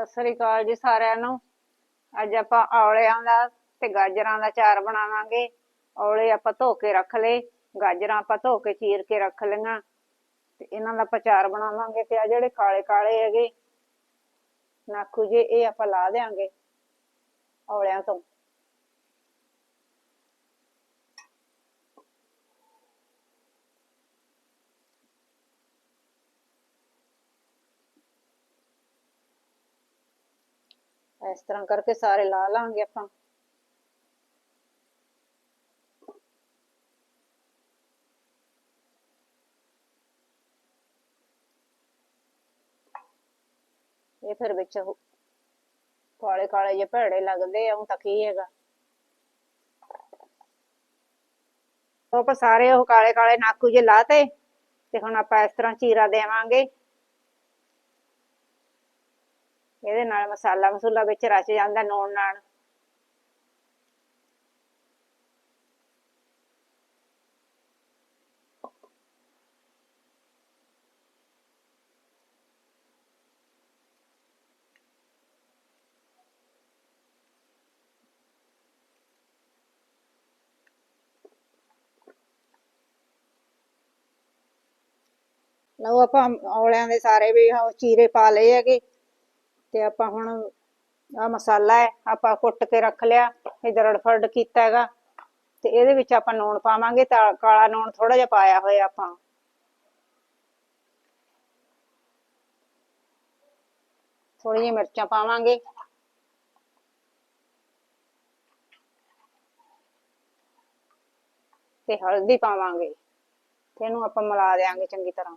ਸਤਿ ਸ੍ਰੀ ਅਕਾਲ ਜੀ ਸਾਰਿਆਂ ਨੂੰ। ਅੱਜ ਆਪਾਂ ਔਲਿਆਂ ਦਾ ਤੇ ਗਾਜਰਾਂ ਦਾ ਚਾਰ ਬਣਾਵਾਂਗੇ। ਔਲੇ ਆਪਾਂ ਧੋ ਕੇ ਰੱਖ ਲਏ, ਗਾਜਰਾਂ ਆਪਾਂ ਧੋ ਕੇ ਚੀਰ ਕੇ ਰੱਖ ਲਈਆਂ। ਤੇ ਇਹਨਾਂ ਦਾ ਆਪਾਂ ਚਾਰ ਬਣਾਵਾਂਗੇ ਤੇ ਆ ਜਿਹੜੇ ਕਾਲੇ ਕਾਲੇ ਹੈਗੇ ਨਾਖੂ ਜੇ ਇਹ ਆਪਾਂ ਲਾ ਦੇਾਂਗੇ ਔਲਿਆਂ ਤੋਂ। ਇਸ ਤਰ੍ਹਾਂ ਕਰਕੇ ਸਾਰੇ ਲਾ ਲਾਂਗੇ ਆਪਾਂ। ਇਹ ਫਿਰ ਵਿੱਚ ਕਾਲੇ ਕਾਲੇ ਜੇ ਭੇੜੇ ਲੱਗਦੇ ਆ ਉਹ ਤਾਂ ਕੀ ਹੈਗਾ। ਉਹ ਆਪਾਂ ਸਾਰੇ ਉਹ ਕਾਲੇ ਕਾਲੇ ਨਾਕੂ ਜੇ ਲਾਤੇ, ਤੇ ਹੁਣ ਆਪਾਂ ਇਸ ਤਰ੍ਹਾਂ ਚੀਰਾ ਦੇਵਾਂਗੇ। ਇਹਦੇ ਨਾਲ ਮਸਾਲਾ ਮਸੂਲਾ ਵਿੱਚ ਰਚ ਜਾਂਦਾ ਨੂਣ ਨਾਲ। ਲਓ ਆਪਾਂ ਔਲਿਆਂ ਦੇ ਸਾਰੇ ਵੀ ਚੀਰੇ ਪਾ ਲਏ ਹੈਗੇ। ਤੇ ਆਪਾਂ ਹੁਣ ਆ ਮਸਾਲਾ ਹੈ, ਆਪਾਂ ਕੁੱਟ ਕੇ ਰੱਖ ਲਿਆ ਇਹ ਦਰੜਫੜ ਕੀਤਾ ਹੈਗਾ ਤੇ ਇਹਦੇ ਵਿੱਚ ਆਪਾਂ ਨੂਣ ਪਾਵਾਂਗੇ, ਤਾਂ ਕਾਲਾ ਨੂਣ ਥੋੜਾ ਜਿਹਾ ਪਾਇਆ ਹੋਇਆ ਆਪਾਂ। ਥੋੜੀ ਜਿਹੀ ਮਿਰਚਾਂ ਪਾਵਾਂਗੇ। ਤੇ ਹਲਦੀ ਪਾਵਾਂਗੇ। ਤੇ ਇਹਨੂੰ ਆਪਾਂ ਮਿਲਾ ਦੇਾਂਗੇ ਚੰਗੀ ਤਰ੍ਹਾਂ।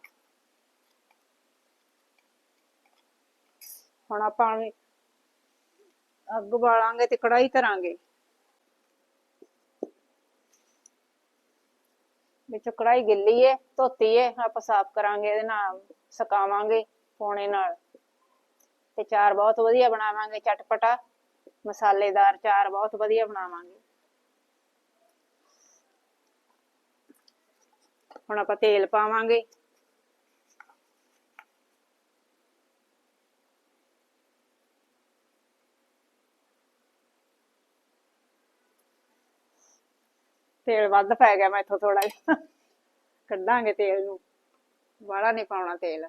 ਹੁਣ ਆਪਾਂ ਅੱਗ ਬਾਲਾਂਗੇ ਤੇ ਕੜਾਈ ਧਰਾਂਗੇ ਵਿੱਚ ਕੜਾਈ ਗਿੱਲੀ ਏ, ਧੋਤੀ ਏ, ਆਪਾਂ ਸਾਫ਼ ਕਰਾਂਗੇ, ਇਹਦੇ ਨਾਲ ਸੁਕਾਵਾਂਗੇ ਪੋਣੇ ਨਾਲ। ਤੇ ਚਾਰ ਬਹੁਤ ਵਧੀਆ ਬਣਾਵਾਂਗੇ ਚਟਪਟਾ, ਮਸਾਲੇਦਾਰ ਚਾਰ ਬਹੁਤ ਵਧੀਆ ਬਣਾਵਾਂਗੇ। ਹੁਣ ਆਪਾਂ ਤੇਲ ਪਾਵਾਂਗੇ। ਤੇਲ ਵੱਧ ਪੈ ਗਿਆ ਮੈਥੋਂ ਥੋੜਾ ਜਿਹਾ। ਕੱਢਾਂਗੇ ਤੇਲ ਨੂੰ। ਬਾਹਲਾ ਨਹੀਂ ਪਾਉਣਾ ਤੇਲ।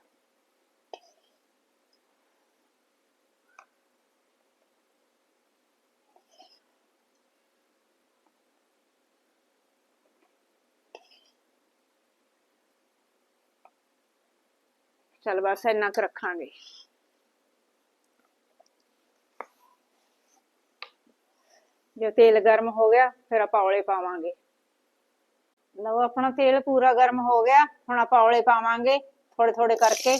ਚਲ ਬਸ ਇੰਨਾ ਕੁ ਰੱਖਾਂਗੇ। ਜੇ ਤੇਲ ਗਰਮ ਹੋ ਗਿਆ, ਫਿਰ ਆਪਾਂ ਔਲੇ ਪਾਵਾਂਗੇ। ਲਓ ਆਪਣਾ ਤੇਲ ਪੂਰਾ ਗਰਮ ਹੋ ਗਿਆ। ਹੁਣ ਆਪਾਂ ਔਲੇ ਪਾਵਾਂਗੇ ਥੋੜੇ ਥੋੜੇ ਕਰਕੇ।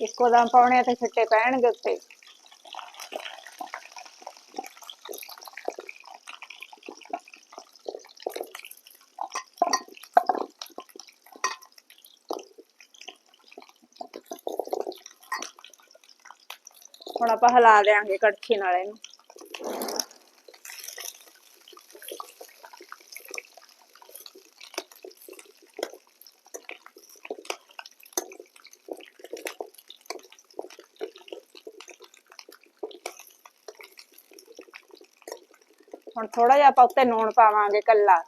ਇੱਕੋ ਦਮ ਪਾਉਣੇ ਆ ਤੇ ਛਿੱਟੇ ਪੈਣਗੇ ਉੱਤੇ। ਹੁਣ ਆਪਾਂ ਹਿਲਾ ਦੇਾਂਗੇ ਕੜਛੀ ਨਾਲ ਇਹਨੂੰ। ਹੁਣ ਥੋੜਾ ਜਿਹਾ ਆਪਾਂ ਉੱਤੇ ਨੂਣ ਪਾਵਾਂਗੇ ਕੱਲਾ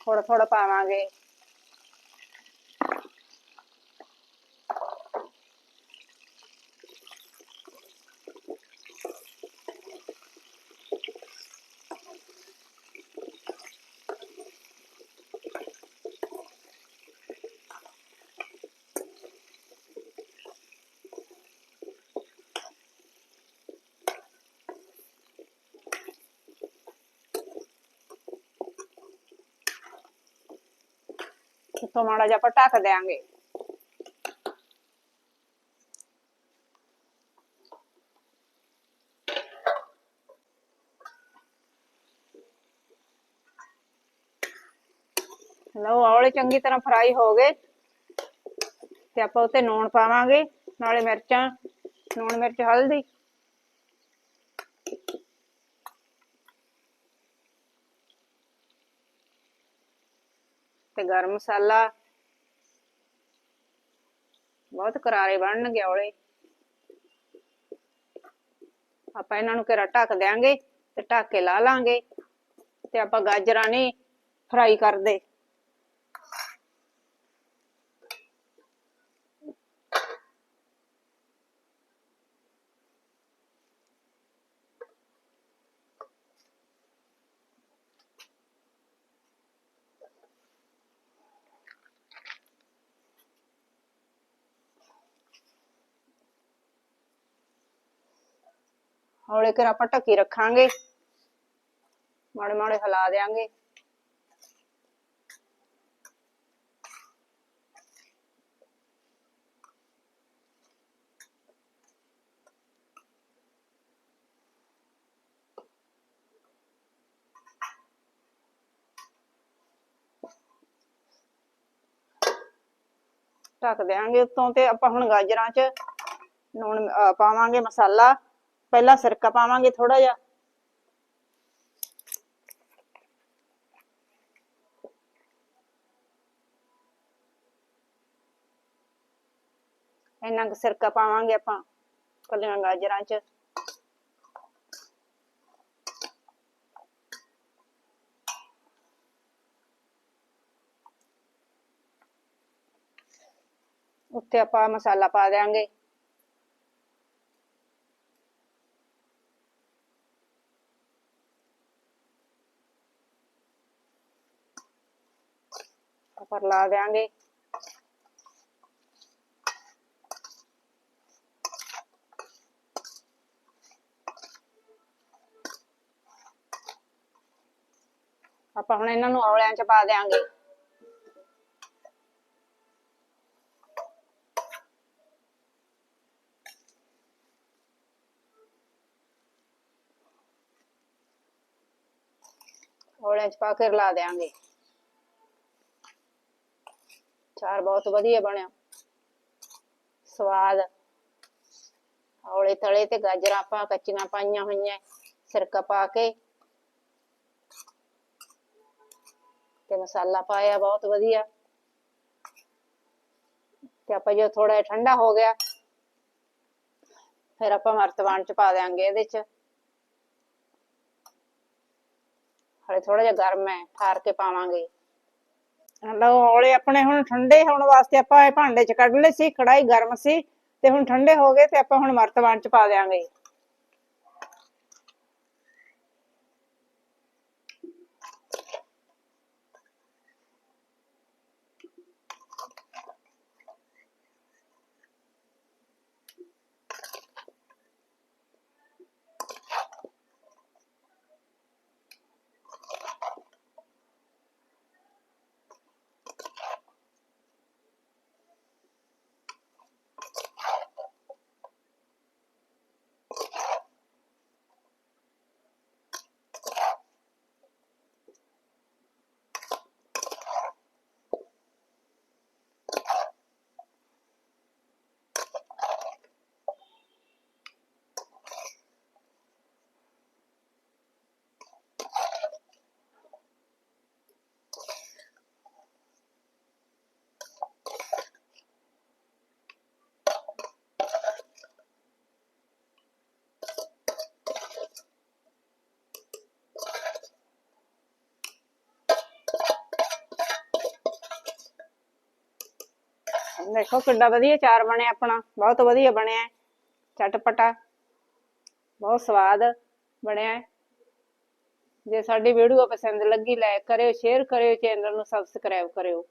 ਥੋੜਾ ਥੋੜਾ ਪਾਵਾਂਗੇ। ਉੱਤੋਂ ਮਾੜਾ ਜਿਹਾ ਆਪਾਂ ਢੱਕ ਦਿਆਂਗੇ। ਲਓ ਔਲੇ ਚੰਗੀ ਤਰ੍ਹਾਂ ਫਰਾਈ ਹੋ ਗਏ। ਤੇ ਆਪਾਂ ਉੱਤੇ ਨੂਣ ਪਾਵਾਂਗੇ, ਨਾਲੇ ਮਿਰਚਾਂ, ਨੂਣ ਮਿਰਚ ਹਲਦੀ। ਤੇ ਗਰਮ ਮਸਾਲਾ। ਬਹੁਤ ਕਰਾਰੇ ਬਣਨਗੇ ਔਲੇ। ਆਪਾਂ ਇਹਨਾਂ ਨੂੰ ਕਿਹੜਾ ਢੱਕ ਦਿਆਂਗੇ ਤੇ ਢੱਕ ਕੇ ਲਾ ਲਾਂਗੇ। ਤੇ ਆਪਾਂ ਗਾਜਰਾਂ ਨਹੀਂ ਫਰਾਈ ਕਰਦੇ। ਹੌਲੇ ਕਰ ਆਪਾਂ ਢੱਕੀ ਰੱਖਾਂਗੇ। ਮਾੜੇ ਮਾੜੇ ਹਿਲਾ ਦੇਾਂਗੇ ਢੱਕ ਦਿਆਂਗੇ ਉੱਤੋਂ ਤੇ ਆਪਾਂ ਹੁਣ ਗਾਜਰਾਂ 'ਚ ਲੂਣ ਪਾਵਾਂਗੇ ਮਸਾਲਾ। ਪਹਿਲਾਂ ਸਿਰਕਾ ਪਾਵਾਂਗੇ ਥੋੜਾ ਜਿਹਾ। ਇੰਨਾ ਕੁ ਸਿਰਕਾ ਪਾਵਾਂਗੇ ਆਪਾਂ, ਕੱਲੀਆਂ ਗਾਜਰਾਂ 'ਚ। ਉੱਤੇ ਆਪਾਂ ਮਸਾਲਾ ਪਾ ਦਿਆਂਗੇ। ਉੱਪਰ ਲਾ ਦਿਆਂਗੇ। ਆਪਾਂ ਹੁਣ ਇਹਨਾਂ ਨੂੰ ਔਲਿਆਂ ਚ ਪਾ ਦਿਆਂਗੇ। ਔਲਿਆਂ ਚ ਪਾ ਕੇ ਰਲਾ ਦਿਆਂਗੇ। ਚਾਰ ਬਹੁਤ ਵਧੀਆ ਬਣਿਆ। ਸਵਾਦ। ਔਲੇ ਤਲੇ ਤੇ ਗਾਜਰਾਂ ਆਪਾਂ ਕੱਚੀਆਂ ਪਾਈਆਂ ਹੋਈਆਂ, ਸਿਰਕਾ ਪਾ ਕੇ। ਤੇ ਮਸਾਲਾ ਪਾਇਆ, ਬਹੁਤ ਵਧੀਆ। ਤੇ ਆਪਾਂ ਜੋ ਥੋੜਾ ਜਿਹਾ ਠੰਡਾ ਹੋ ਗਿਆ, ਫਿਰ ਆਪਾਂ ਮਰਤਵਾਨ ਚ ਪਾ ਦਿਆਂਗੇ ਇਹਦੇ ਚ। ਹਲੇ ਥੋੜਾ ਜਿਹਾ ਗਰਮ ਹੈ, ਠਾਰ ਕੇ ਪਾਵਾਂਗੇ। ਲਓ ਔਲੇ ਆਪਣੇ ਹੁਣ ਠੰਡੇ ਹੋਣ ਵਾਸਤੇ ਆਪਾਂ ਇਹ ਭਾਂਡੇ ਚ ਕੱਢ ਲਏ ਸੀ ਕੜਾਈ ਗਰਮ ਸੀ ਤੇ ਹੁਣ ਠੰਡੇ ਹੋ ਗਏ ਤੇ ਆਪਾਂ ਹੁਣ ਮਰਤਬਾਨ ਚ ਪਾ ਦਿਆਂਗੇ। ਦੇਖੋ ਕਿੱਡਾ ਵਧੀਆ ਚਾਰ ਬਣਿਆ ਆਪਣਾ, ਬਹੁਤ ਵਧੀਆ ਬਣਿਆ ਹੈ। ਚਟਪਟਾ, ਬਹੁਤ ਸਵਾਦ ਬਣਿਆ ਹੈ। ਜੇ ਸਾਡੀ ਵੀਡੀਓ ਪਸੰਦ ਲੱਗੀ ਲਾਈਕ ਕਰਿਓ ਸ਼ੇਅਰ ਕਰਿਓ ਚੈਨਲ ਨੂੰ ਸਬਸਕ੍ਰਾਈਬ ਕਰਿਓ